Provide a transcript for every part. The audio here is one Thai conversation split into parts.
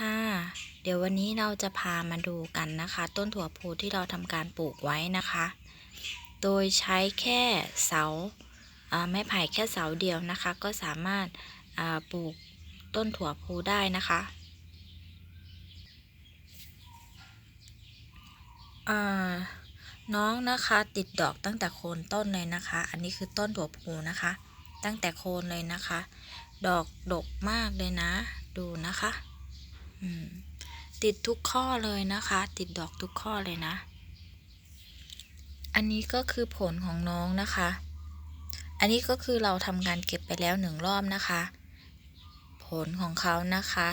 ค่ะ เดี๋ยววันนี้เราจะพามาดูกันนะคะ ต้นถั่วพูที่เราทำการปลูกไว้นะคะ โดยใช้แค่เสาไม้ไผ่แค่เสาเดียวนะคะ ก็สามารถาปลูกต้นถั่วพูได้นะคะน้องนะคะติดดอกตั้งแต่โคนต้นเลยนะคะ อันนี้คือต้นถั่วพูนะคะ ตั้งแต่โคนเลยนะคะ ดอกดกมากเลยนะ ดูนะคะ ติดทุกข้อเลยนะคะ ติดดอกทุกข้อเลยนะ อันนี้ก็คือผลของน้องนะคะ อันนี้ก็คือเราทำการเก็บไปแล้วหนึ่งรอบนะคะ ผลของเขานะคะ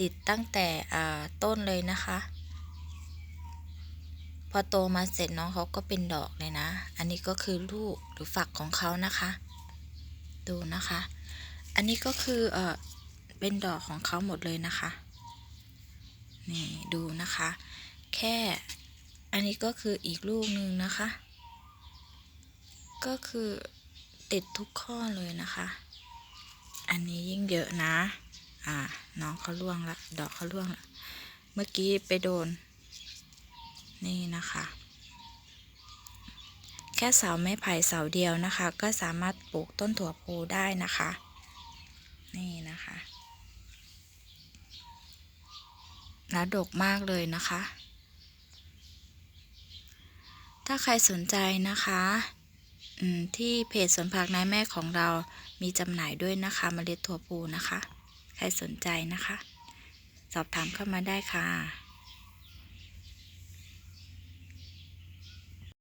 ติดตั้งแต่อ่าต้นเลยนะคะ พอโตมาเสร็จน้องเขาก็เป็นดอกเลยนะ อันนี้ก็คือลูกหรือฝักของเขานะคะ ดูนะคะ อันนี้ก็คือเออเป็นดอกของเขาหมดเลยนะคะ นี่ดูนะคะ แค่อันนี้ก็คืออีกลูกหนึ่งนะคะ ก็คือติดทุกข้อเลยนะคะ อันนี้ยิ่งเยอะนะ อ่า น้องเขาล่วงละ ดอกเขาล่วงละ เมื่อกี้ไปโดน นี่นะคะ แค่เสาไม้ไผ่เสาเดียวนะคะ ก็สามารถปลูกต้นถั่วพูได้นะคะ นี่นะคะ และดกมากเลยนะคะ ถ้าใครสนใจนะคะอืมที่เพจสวนผักนายแม่ของเรามีจำหน่ายด้วยนะคะเมล็ดถั่วปูนะคะ ใครสนใจนะคะ สอบถามเข้ามาได้ค่ะ